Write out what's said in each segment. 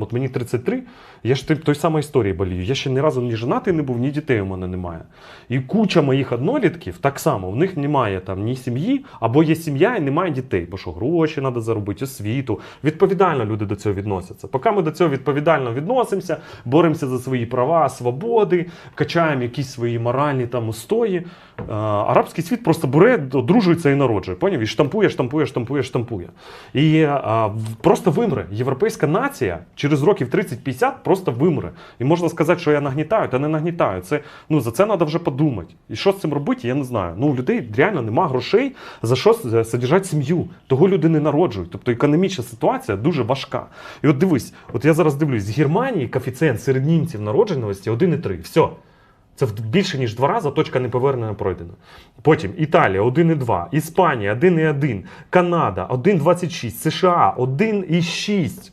От мені 33, я ж той самої історії болію. Я ще ні разу ні женатий не був, ні дітей у мене немає. І куча моїх однолітків так само, в них немає там ні сім'ї, або є сім'я і немає дітей, бо що гроші треба заробити, освіту. Відповідально люди до цього відносяться. Поки ми до цього відповідально відносимося, боремося за свої права, свободи, качаємо якісь свої моральні там устої. е, Арабський світ просто бере, одружується і народжує. Поняв? І штампує, штампує, штампує, штампує. І а, просто вимре. Європейська нація через років 30-50 просто вимре. І можна сказати, що я нагнітаю, та не нагнітаю. Це, ну, за це треба вже подумати. І що з цим робити, я не знаю. Ну, у людей реально нема грошей за що содержати сім'ю. Того люди не народжують. Тобто економічна ситуація дуже важка. І от дивись, от я зараз дивлюсь, з Германії коефіцієнт серед німців народженості 1,3. Все. Це більше ніж два рази точка неповернення пройдена. Потім Італія 1,2, Іспанія 1,1, Канада 1,26, США 1,6.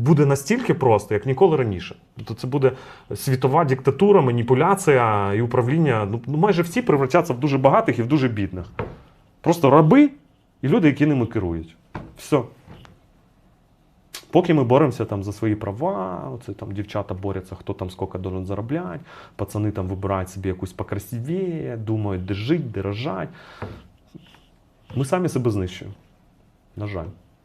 буде настільки просто, як ніколи раніше. Тобто це буде світова диктатура, маніпуляція і управління. Ну, ну майже всі превратяться в дуже багатих і в дуже бідних. Просто раби і люди, які ними керують. Все. Поки ми боремося там за свої права, оце там дівчата борються, хто там скільки должен заробляти, пацани там вибирають собі якусь покрасивіє, думають, де жить, де рожать. Ми самі себе знищуємо. На жаль.